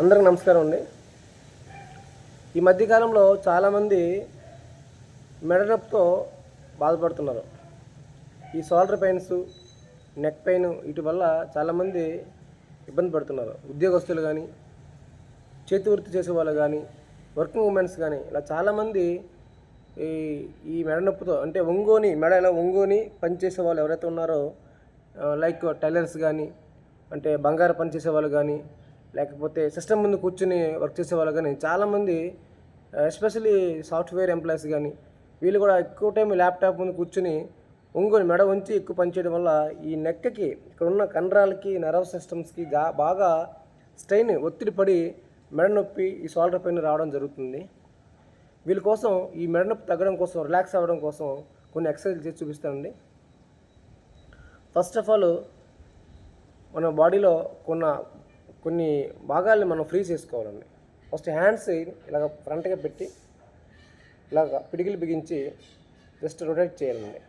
అందరికి నమస్కారం అండి. ఈ మధ్యకాలంలో చాలామంది మెడనొప్పితో బాధపడుతున్నారు. ఈ షోల్డర్ పెయిన్స్ నెక్ పెయిన్ వీటి వల్ల చాలామంది ఇబ్బంది పడుతున్నారు. ఉద్యోగస్తులు కానీ చేతి వృత్తి చేసే వాళ్ళు కానీ వర్కింగ్ ఉమెన్స్ కానీ ఇలా చాలామంది ఈ ఈ మెడనొప్పితో అంటే ఒంగోని మెడ ఇలా ఒంగోని పనిచేసే వాళ్ళు ఎవరైతే ఉన్నారో లైక్ టైలర్స్ కానీ అంటే బంగారు పనిచేసే వాళ్ళు కానీ లేకపోతే సిస్టమ్ ముందు కూర్చుని వర్క్ చేసే వాళ్ళు కానీ చాలామంది ఎస్పెషల్లీ సాఫ్ట్వేర్ ఎంప్లాయీస్ కానీ వీళ్ళు కూడా ఎక్కువ టైం ల్యాప్టాప్ ముందు కూర్చుని ఒంగోలు మెడ ఉంచి ఎక్కువ పనిచేయడం వల్ల ఈ నెక్కకి ఇక్కడ ఉన్న కండరాలకి నర్వ్ సిస్టమ్స్కి గా బాగా స్ట్రెయిన్ ఒత్తిడి పడి మెడ నొప్పి ఈ షోల్డర్ పెయిన్ రావడం జరుగుతుంది. వీళ్ళ కోసం ఈ మెడ నొప్పి తగ్గడం కోసం రిలాక్స్ అవ్వడం కోసం కొన్ని ఎక్సర్సైజ్ చేసి చూపిస్తానండి. ఫస్ట్ ఆఫ్ ఆల్ మన బాడీలో కొన్న కొన్ని భాగాల్ని మనం ఫ్రీ చేసుకోవాలండి. ఫస్ట్ హ్యాండ్స్ ఇలాగ ఫ్రంట్గా పెట్టి ఇలాగ పిడికిలు బిగించి జస్ట్ రొటేట్ చేయాలండి.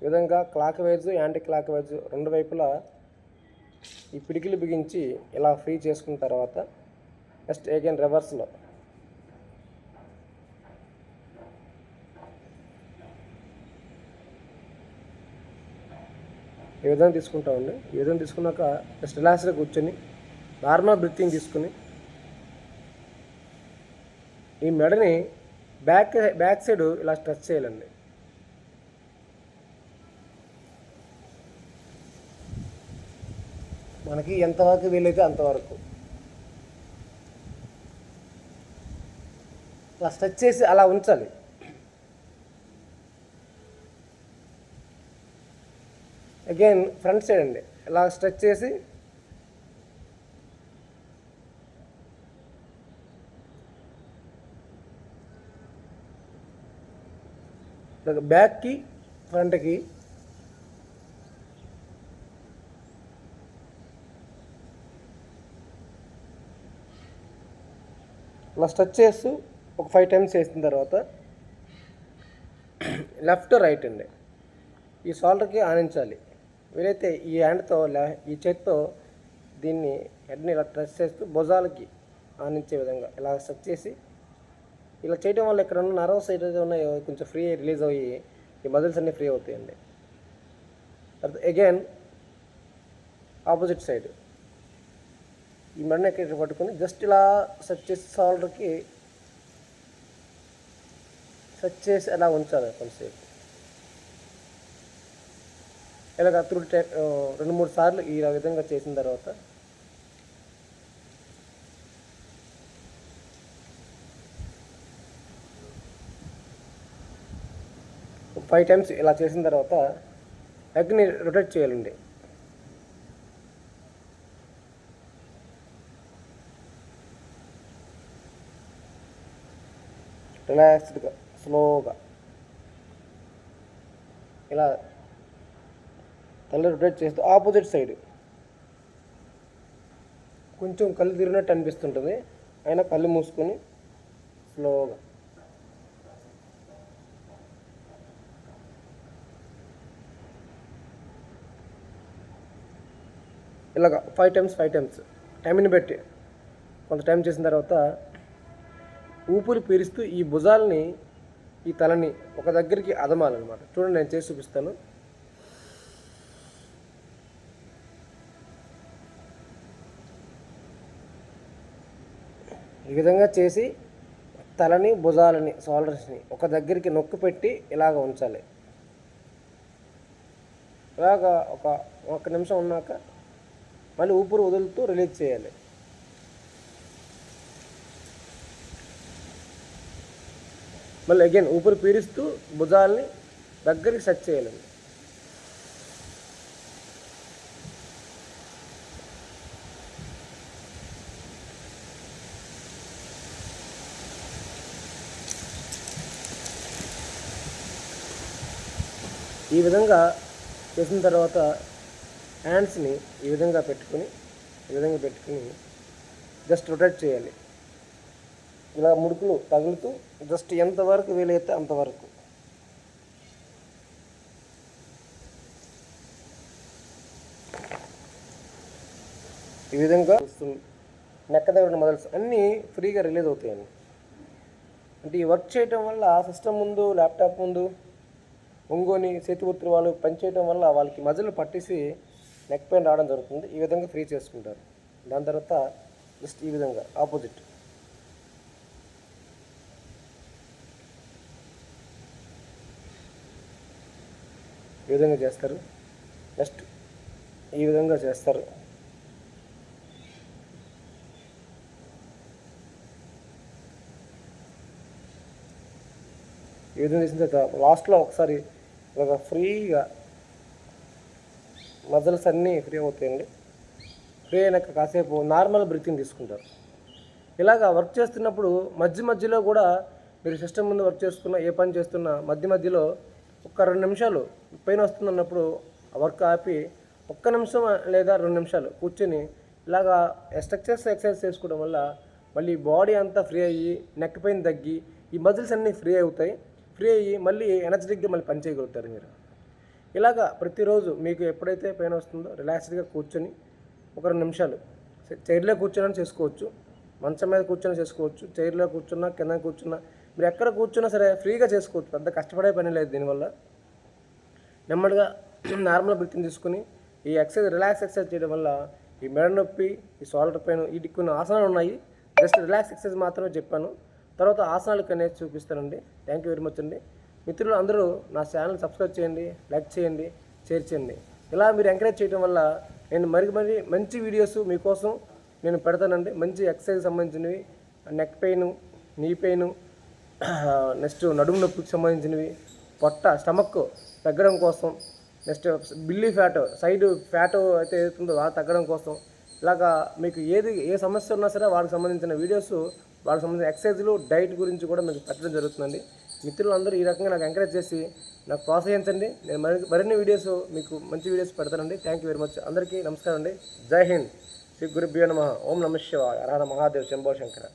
ఈ విధంగా clockwise anticlockwise రెండు వైపులా ఈ పిడికిలు బిగించి ఇలా ఫ్రీ చేసుకున్న తర్వాత నెక్స్ట్ అగైన్ రివర్స్లో ఈ విధంగా తీసుకుంటామండి? ఈ విధంగా తీసుకున్నాక జస్ట్ రిలాక్స్గా కూర్చొని నార్మల్ బ్రీతింగ్ తీసుకుని ఈ మెడని బ్యాక్ బ్యాక్ సైడ్ ఇలా స్ట్రెచ్ చేయాలండి. మనకి ఎంతవరకు వీలైతే అంతవరకు. అలా స్ట్రెచ్ చేసి అలా ఉంచాలి. అగైన్ ఫ్రంట్ సైడ్ అండి. ఇలా స్ట్రెచ్ చేసి. బ్యాక్కి ఫ్రంట్కి ఇలా స్ట్రెచ్ చేస్తూ ఒక ఫైవ్ టైమ్స్ చేసిన తర్వాత లెఫ్ట్ రైట్ అండి. ఈ షోల్డర్కి ఆనించాలి. వీలైతే ఈ హ్యాండ్తో ఈ చేత్తో దీన్ని హెడ్ని ఇలా ప్రెస్ చేస్తూ భుజాలకి ఆనించే విధంగా ఇలా స్ట్రెచ్ చేసి ఇలా చేయడం వల్ల ఇక్కడ ఉన్న నర్వస్ ఏదైతే ఉన్నాయో కొంచెం ఫ్రీ రిలీజ్ అయ్యి ఈ మజిల్స్ అన్నీ ఫ్రీ అవుతాయండి. తర్వాత అగైన్ ఆపోజిట్ సైడ్ ఈ మెడని ఎక్కడ పట్టుకొని జస్ట్ ఇలా సెట్ చేసి షోల్డర్కి సెట్ చేసి అలా ఉంచాలి కొంతసేపు. ఇలాగ త్రూ రెండు మూడు సార్లు ఈ విధంగా చేసిన తర్వాత ఫైవ్ టైమ్స్ ఇలా చేసిన తర్వాత ఎగ్ని రొటేట్ చేయాలండి. రిలాక్స్డ్గా స్లోగా ఇలా తల రొటేట్ చేస్తూ ఆపోజిట్ సైడ్ కొంచెం కళ్ళు తిరిగినట్టు అనిపిస్తుంటుంది. అయినా కళ్ళు మూసుకొని స్లోగా ఇలాగ ఫైవ్ టైమ్స్ ఫైవ్ టైమ్స్ టైంని బట్టి. కొంత టైం చేసిన తర్వాత ఊపిరి పీరిస్తూ ఈ భుజాలని ఈ తలని ఒక దగ్గరికి అదమాలన్నమాట. చూడండి నేను చేసి చూపిస్తాను. విధంగా చేసి తలని భుజాలని షోల్డర్స్ని ఒక దగ్గరికి నొక్కు పెట్టి ఇలాగ ఉంచాలి. ఇలాగ ఒక ఒక నిమిషం ఉన్నాక మళ్ళీ ఊపిరి వదులుతూ రిలీజ్ చేయాలి. మళ్ళీ అగైన్ ఊపిరి పీడిస్తూ భుజాలని దగ్గరికి సెట్ చేయాలండి ఈ విధంగా చేసిన తర్వాత హ్యాండ్స్ని ఈ విధంగా పెట్టుకుని ఈ విధంగా పెట్టుకుని జస్ట్ రొటేట్ చేయాలి. ఇలా ముడుకులు తగులుతూ జస్ట్ ఎంతవరకు వీలైతే అంతవరకు ఈ విధంగా నెక్క దగ్గర ఉన్న అన్నీ ఫ్రీగా రిలీజ్ అవుతాయండి. అంటే ఈ వర్క్ చేయటం వల్ల సిస్టమ్ ముందు ల్యాప్టాప్ ముందు ఒంగోని చేతి వాళ్ళు పనిచేయడం వల్ల వాళ్ళకి మజిల్ పట్టేసి నెక్ పెయిన్ రావడం జరుగుతుంది. ఈ విధంగా ఫ్రీ చేసుకుంటారు. దాని తర్వాత జస్ట్ ఈ విధంగా ఆపోజిట్ ఈ విధంగా చేస్తారు. నెక్స్ట్ ఈ విధంగా చేస్తారు. ఈ విధంగా చేసిన తర్వాత లాస్ట్లో ఒకసారి ఇలాగ ఫ్రీగా మజిల్స్ అన్నీ ఫ్రీ అవుతాయండి. ఫ్రీ అయినాక కాసేపు నార్మల్ బ్రీతింగ్ తీసుకుంటారు. ఇలాగా వర్క్ చేస్తున్నప్పుడు మధ్య మధ్యలో కూడా మీరు సిస్టమ్ ముందు వర్క్ చేసుకున్న ఏ పని చేస్తున్నా మధ్య మధ్యలో ఒక రెండు నిమిషాలు పెయిన్ వస్తుందన్నప్పుడు ఆ వర్క్ ఆపి ఒక్క నిమిషం లేదా రెండు నిమిషాలు కూర్చొని ఇలాగా స్ట్రక్చర్స్ ఎక్సర్సైజ్ చేసుకోవడం వల్ల మళ్ళీ బాడీ అంతా ఫ్రీ అయ్యి నెక్ పెయిన్ తగ్గి ఈ మజిల్స్ అన్నీ ఫ్రీ అవుతాయి. ఫ్రీ అయ్యి మళ్ళీ ఎనర్జెటిక్గా మళ్ళీ పని చేయగలుగుతారు మీరు. ఇలాగా ప్రతిరోజు మీకు ఎప్పుడైతే పెయిన్ వస్తుందో రిలాక్స్డ్గా కూర్చొని ఒక రెండు నిమిషాలు చైర్లో కూర్చొని చేసుకోవచ్చు మంచం మీద కూర్చొని చేసుకోవచ్చు చైర్లో కూర్చున్నా కింద కూర్చున్నా మీరు ఎక్కడ కూర్చున్నా సరే ఫ్రీగా చేసుకోవచ్చు. పెద్ద కష్టపడే పని లేదు దీనివల్ల. నెమ్మదిగా నార్మల్ బ్రీతింగ్ తీసుకుని ఈ ఎక్సర్సైజ్ రిలాక్స్ ఎక్సర్సైజ్ చేయడం వల్ల ఈ మెడ నొప్పి ఈ షోల్డర్ పెయిన్ వీటికి కొన్ని ఆసనాలు ఉన్నాయి. జస్ట్ రిలాక్స్ ఎక్సర్సైజ్ మాత్రమే చెప్పాను. తర్వాత ఆసనాలకు అనేది చూపిస్తానండి. థ్యాంక్ యూ వెరీ మచ్ అండి. మిత్రులు అందరూ నా ఛానల్ సబ్స్క్రైబ్ చేయండి లైక్ చేయండి షేర్ చేయండి. ఇలా మీరు ఎంకరేజ్ చేయడం వల్ల నేను మరి మరి మంచి వీడియోస్ మీకోసం నేను పెడతానండి. మంచి ఎక్సర్సైజ్ సంబంధించినవి neck pain knee pain next నడుము నొప్పికి సంబంధించినవి పొట్ట స్టమక్ తగ్గడం కోసం next belly fat side fat అయితే ఏదైతుందో అది తగ్గడం కోసం ఇలాగా మీకు ఏది ఏ సమస్య ఉన్నా సరే వాళ్ళకి సంబంధించిన వీడియోస్ వాడికి సంబంధించిన ఎక్సర్సైజ్లు డైట్ గురించి కూడా మీకు పెట్టడం జరుగుతుందండి. మిత్రులందరూ ఈ రకంగా నాకు ఎంకరేజ్ చేసి నాకు ప్రోత్సహించండి. నేను మరి మరిన్ని వీడియోస్ మీకు మంచి వీడియోస్ పెడతానండి. థ్యాంక్ యూ వెరీ మచ్ అందరికీ నమస్కారం అండి. జై హింద్. శ్రీ గురుభ్యో నమ. ఓం నమ శివ హర మహాదేవ్. శంభో శంకర.